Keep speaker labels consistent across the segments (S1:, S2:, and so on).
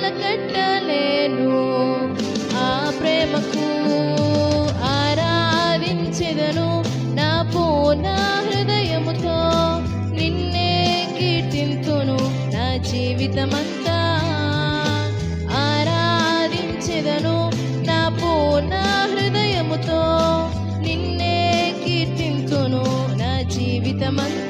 S1: వెలకట్టలేను ఆ ప్రేమకు ఆరాధించెదను. నా పూర్ణ హృదయముతో నిన్నే కీర్తింతును. నా జీవితమంతా ఆరాధించెదను. నా పూర్ణ హృదయముతో నిన్నే కీర్తింతును. నా జీవితమంతా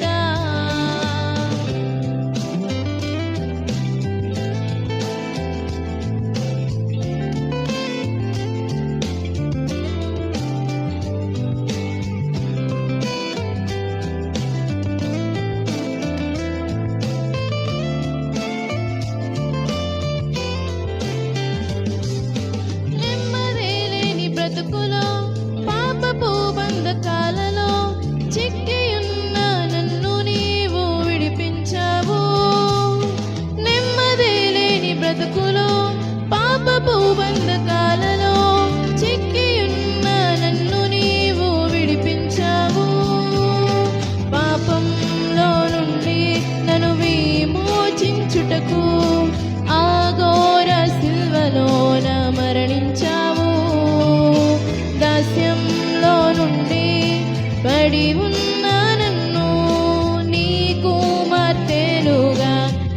S1: ఉన్న నన్ను నీ కుమార్తెలుగా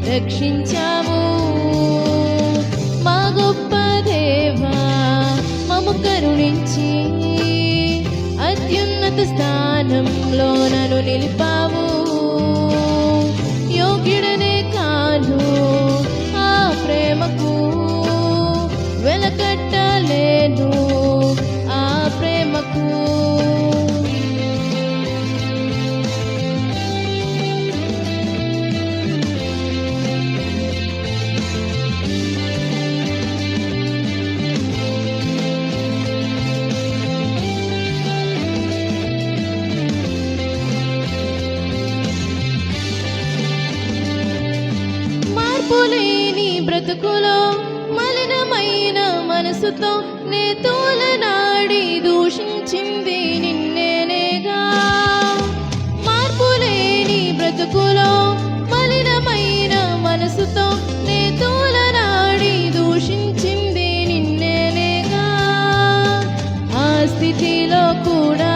S1: రక్షించావు మా గొప్ప దేవా మము కరుణించి అత్యున్నత స్థానంలో నన్ను నిలిపావు బ్రతుకులో మలినమైన మనసుతో నే తోలనాడి దూషించింది నిన్నేనేగా. మార్పులేని బ్రతుకులో మలినమైన మనసుతో నే తోలనాడి దూషించింది నిన్నేనేగా. ఆ స్థితిలో కూడా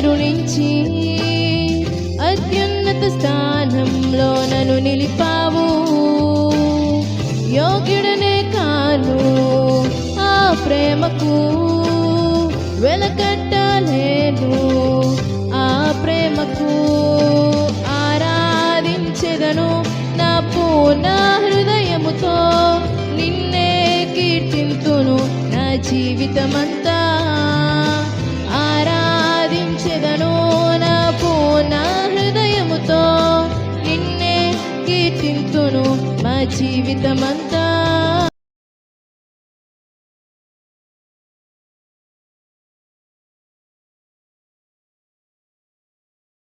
S1: కరుణించి అత్యున్నత స్థానంలో నన్ను నిలిపావు. యోగ్యుడనే కాను ఆ ప్రేమకు వెలకట్టలేను. ఆ ప్రేమకు ఆరాధించెదను నా పూర్ణ హృదయముతో. నిన్నే కీర్తింతును నా జీవితమంతా. జీవితమంతా